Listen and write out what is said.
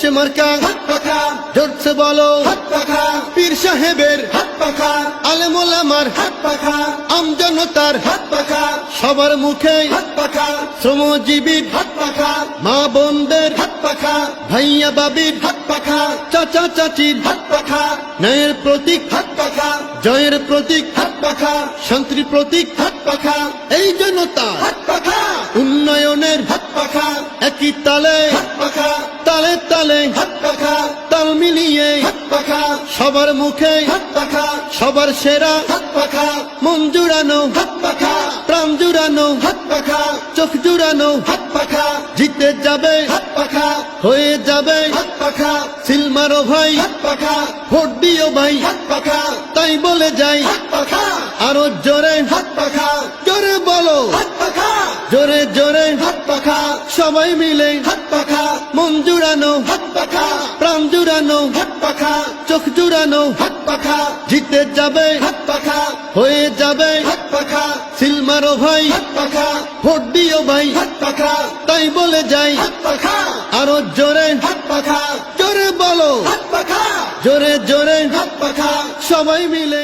বলছে মার্কা পাখা বলো পীর সাহেবের আলেমোলামার আমজনতার সবার মুখে শ্রমজীবীর মা বোনদের ভাইয়া বাবির চাচা চাচির ন্যায়ের প্রতীক জয়ের প্রতীক শান্তির প্রতীক এই জনতা উন্নয়নের একই তালে হাত পাখা তালে তালে মিলিয়ে সবার মুখে সবার সেরা মন জুড়ানো প্রাণ জুড়ানো চোখ জুড়ানো জিতে যাবে হয়ে যাবে সিলমারো ভাই ভোট দিও ভাই তাই বলে যাই আরও জোরে জোরে বলো জোরে জোরে সবাই মিলে হাত পাখা মন জুড়ানো হাত পাখা প্রাণ জুড়ানো হাত পাখা চোখ জুড়ানো হাত পাখা জিতে যাবে হাত পাখা হয়ে যাবে হাত পাখা সিলমারো ভাই হাত পাখা ভোট দিও ভাই হাত পাখা তাই বলে যাই হাত পাখা আরও জোরে হাত পাখা জোরে বলো হাত পাখা জোরে জোরে হাত পাখা সবাই মিলে